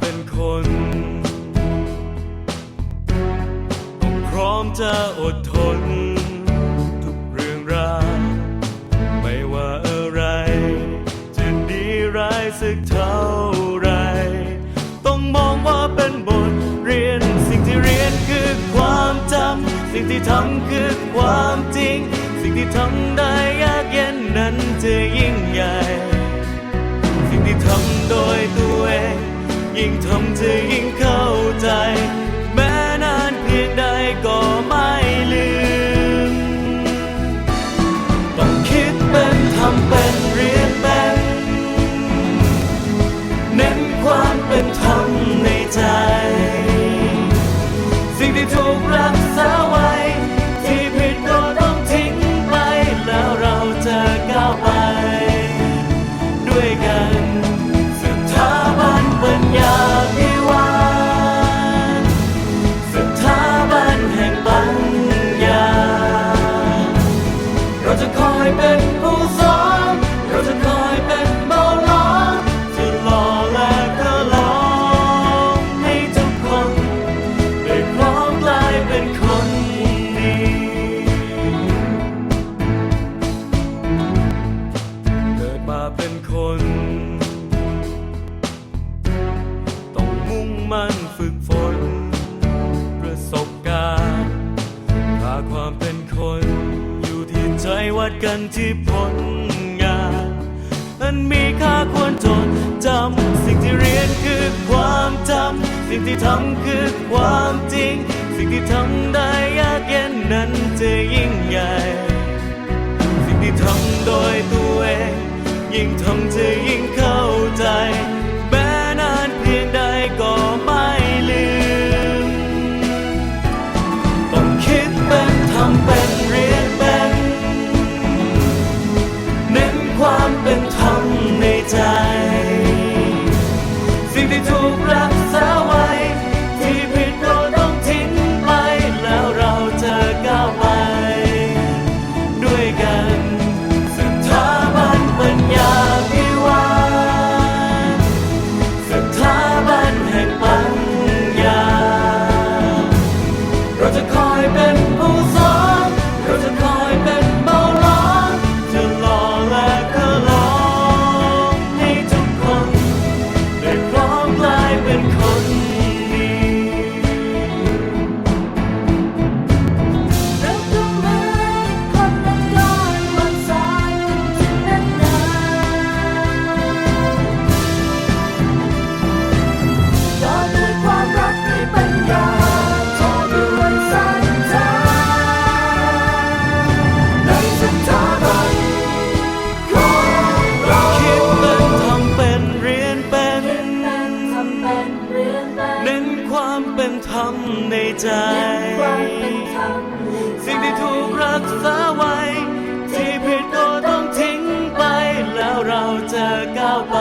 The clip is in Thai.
เป็นคน ต้องพร้อมจะอดทน ทุกเรื่องราวไม่ว่าอะไร จะดีร้ายสักเท่าไร ต้องมองว่าเป็นบทเรียน สิ่งที่เรียนคือความจำ สิ่งที่ทำคือความจริง สิ่งที่ทำได้ยากเย็นนั้นจะยิ่งใหญ่ สิ่งที่ทำโดยตัวเอง ยิ่งทำจะยิ่งเข้าใจ แม้นานเพียงใดก็ไม่ลืม ต้องคิดเป็นทำเป็นเรียนเป็นเน้นความเป็นธรรมในใจ สิ่งที่ถูกรักษาไว้ เกิดมาเป็นคน ต้องมุ่งมั่นฝึกฝน ประสบการณ์ถ้าความเป็นคน อยู่ที่ใจวัดกันที่ผลงานอันมีค่าควรจดจำ สิ่งที่เรียนคือความจำ สิ่งที่ทำคือความจริง สิ่งที่ทำได้ยากเย็นนั้นจะยิ่ง ยิ่งทำจะยิ่งเข้าใจ แม้นานเพียงใดก็ไม่ลืม ต้องคิดเป็นทำเป็นเรียนเป็น เน้นความเป็นธรรมในใจ สิ่งที่ถูก ความเป็นธรรมในใจ สิ่งที่ถูกรักษาไว้ ที่ผิดก็ต้องทิ้งไปแล้วเราจะก้าวไป